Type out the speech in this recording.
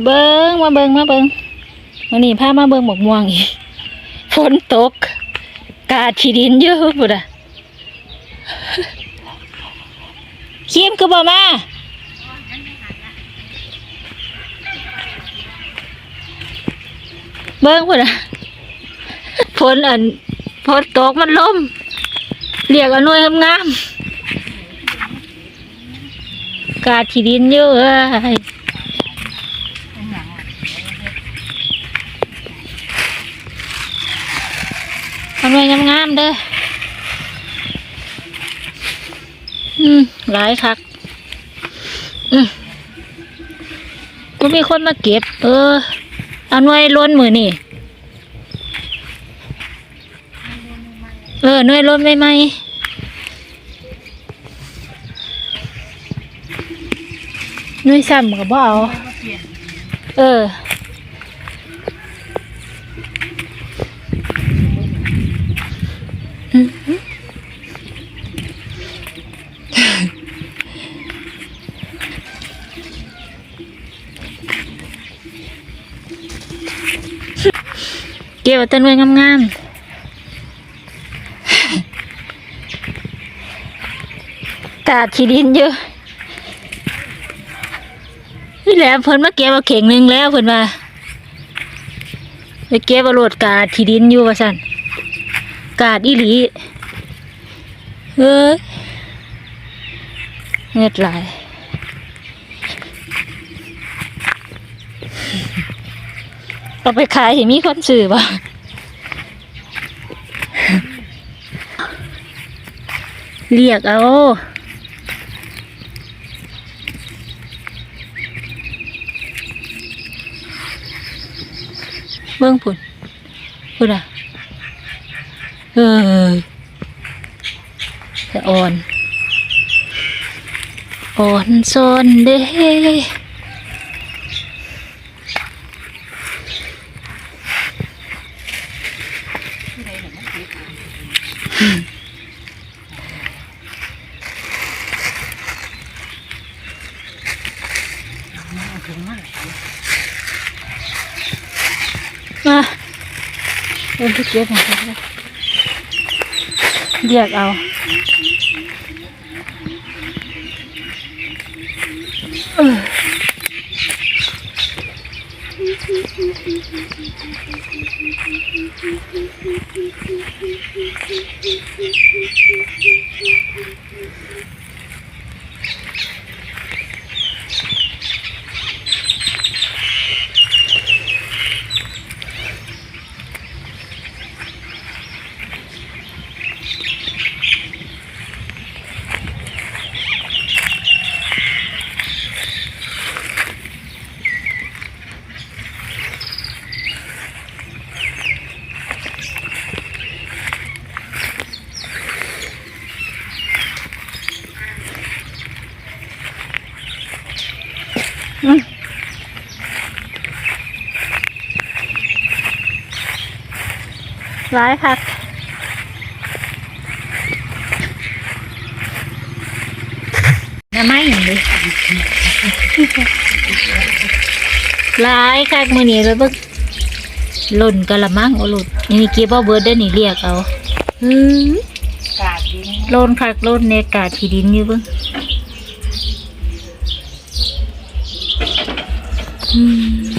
เบิงมาเบิงมาเบิงวันนี้พามาเบิงหมกม่วงอีกฝนตก กาดที่ดินเยอะปุดอะคิมคือบ่มาเบิ้งพุ่นอะฝนอันฝนตกมันล่มเรียกอนวยงาม กาดที่ดินเยอะเอ้ย อนวยงามๆเด้อ อืมหลายคัก อืมก็มีคนมาเก็บ เออ เอาหน่วยล้นมือนี่ เออหน่วยล้นไม่ไหมหน่วยซ้ำกับบ่เอา เออ เกี่ยวต่หน่วยงามๆกาดที่ดินเยอะนี่แหละเพิ่นมาเก็บเอาเข่งหนึ่งแล้วเพิ่นมาไปเก็บเอาโหลดกาดที่ดินอยู่ว่าสั่นกาดอีหลีเฮ้ยเงือดไหลาย เอาไปขายเห็นมีคนซื้อบ่เรียกเอาเบิ่งพุ่นพุ่นอะเออแต่อ่อนอ่อนซอนเด้ มาเออเก็บของเขาเลยเรียกเอาเออ ร้ายค่ะน้ำไม่เห็นเลยร้ายค่ะมือนี้เลยเบิ่งหล่นกะละมังโอ้หลุดนี่เก็บเอาเบิร์ดได้อนี่เรียกเอาอืมกาดดินโลนคักโลนในกาดที่ดินอยู่เบิ่ง อืม